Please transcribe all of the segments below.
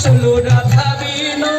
চলো রাধা বিনো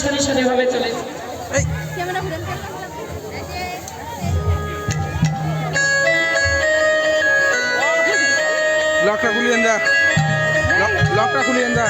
সারি সারি ভাবে চলে লকটা খুলিয়ে দা লকটা খুলিয়ে দা